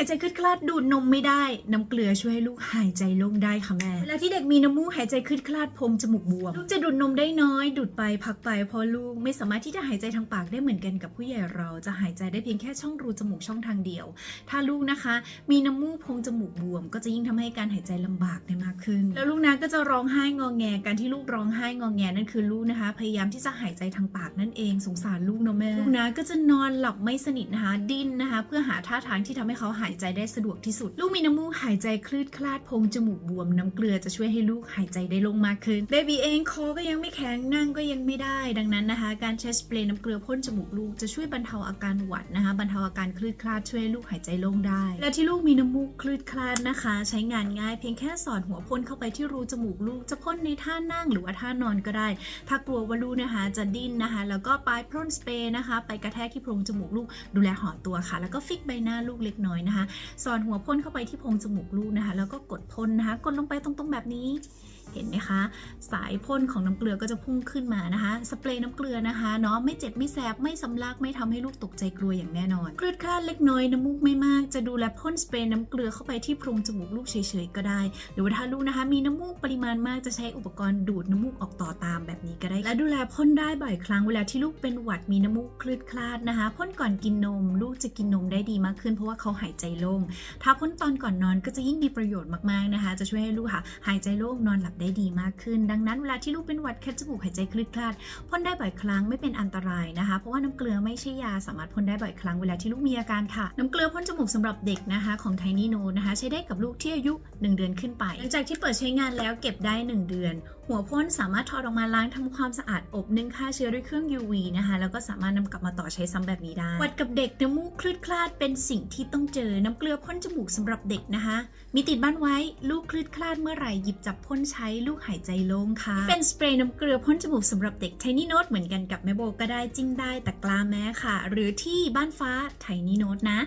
หายใจคลืดคลาดดูดนมไม่ได้ น้ำเกลือช่วยให้ลูกหายใจโล่งได้ค่ะแม่เวลาที่เด็กมีน้ำมูกหายใจคลืดคลาดพรงจมูกบวมลูกจะดูดนมได้น้อย ดูดไปพักไปเพราะลูกไม่สามารถที่จะหายใจทางปากได้เหมือนกันกับผู้ใหญ่เราจะหายใจได้เพียงแค่ช่องรูจมูกช่องทางเดียว ถ้าลูกนะคะ มีน้ำมูกพรงจมูกบวม ก็จะยิ่งทำให้การหายใจลำบากได้มากขึ้น แล้วลูกนะก็จะร้องไห้งอแงการที่ลูกร้องไห้งอแงนั่นคือลูกนะคะ พยายามที่จะหายใจทางปากนั่นเองสงสารลูกนะแม่ลูกนะก็จะนอนหลับไม่สนิทนะคะดิ้นนะคะ เพื่อหาท่าทางที่ทำให้เขาหายายใจได้สะดวกที่สุด ลูกมีน้ำมูกหายใจคลืดคลาดพงจมูกบวมน้ำเกลือจะช่วยให้ลูกหายใจได้ลงมากขึ้นเบบีเองคอก็ยังไม่แข็งนั่งก็ยังไม่ได้ ดังนั้นนะคะ การใช้สเปรย์น้ำเกลือพ่นจมูกลูกจะช่วยบรรเทาอาการหวัดนะคะบรรเทาอาการคลืดคลาดช่วยลูกหายใจโล่งได้ และที่ลูกมีน้ำมูกคลืดคลาดนะคะ ใช้งานง่ายเพียงแค่สอดหัวพ่นเข้าไปที่รูจมูกลูกจะพ่นในท่านั่งหรือว่าท่านอนก็ได้ ถ้ากลัวว่าลูกนะคะจะดิ้นนะคะ แล้วก็ปลายพ่นสเปรย์นะคะ ไปกระแทกที่โพรงจมูกลูกดูแลห่อตัวค่ะ แล้วก็ฟิกใบหน้าลูกเล็กน้อยนะคะสอดหัวพ่นเข้าไปที่โพรงจมูกลูกนะคะ แล้วก็กดพ่นนะคะ กดลงไปตรงๆแบบนี้เห็นไหมคะ สายพ่นของน้ำเกลือก็จะพุ่งขึ้นมานะคะ สเปรย์น้ำเกลือนะคะเนาะไม่เจ็บไม่แสบไม่สำลักไม่ทำให้ลูกตกใจกลัวอย่างแน่นอนคลืดคลาดเล็กน้อยน้ำมูกไม่มาก จะดูแลพ่นสเปรย์น้ำเกลือเข้าไปที่โพรงจมูกลูกเฉยๆก็ได้ หรือว่าถ้าลูกนะคะ มีน้ำมูกปริมาณมากจะใช้อุปกรณ์ดูดน้ำมูกออกต่อตามแบบนี้ก็ได้ และดูแลพ่นได้บ่อยครั้งเวลาที่ลูกเป็นหวัดมีน้ำมูกคลืดคลาดนะคะพ่นก่อนกินนม ลูกจะกินนมได้ดีมากขึ้นเพราะว่าเขาหายใจโล่งถ้าพ่นตอนก่อนนอนก็จะยิ่งมีประโยชน์มากๆนะคะ จะช่วยให้ลูกค่ะ หายใจโล่งนอนหลับได้ดีมากขึ้น ดังนั้นเวลาที่ลูกเป็นหวัดแค่จมูกหายใจคลืดคลาดพ่นได้บ่อยครั้งไม่เป็นอันตรายนะคะ เพราะว่าน้ำเกลือไม่ใช่ยาสามารถพ่นได้บ่อยครั้งเวลาที่ลูกมีอาการค่ะ น้ำเกลือพ่นจมูกสำหรับเด็กนะคะ ของไทนี่โนนะคะ ใช้ได้กับลูกที่อายุ 1 เดือนขึ้นไป หลังจากที่เปิดใช้งานแล้วเก็บได้ 1 เดือน หัวพ่นสามารถถอดออกมาล้างทำความสะอาดอบนึ่งฆ่าเชื้อด้วยเครื่อง UV นะคะแล้วก็สามารถนำกลับมาต่อใช้ซ้ำแบบนี้ได้หวัดกับเด็กน้ำมูกคลืดคลาดเป็นสิ่งที่ต้องเจอน้ำเกลือพ่นจมูกสำหรับเด็กนะคะ มีติดบ้านไว้ลูกคลืดคลาดเมื่อไหร่หยิบจับพ่นใช้ลูกหายใจโล่งค่ะ เป็นสเปรย์น้ำเกลือพ่นจมูกสำหรับเด็กไทนี่โนตเหมือนกันกับแม่โบก็ได้จิ้งได้แต่กล้าแม้ค่ะ หรือที่บ้านฟ้าไทนี่โนตนะ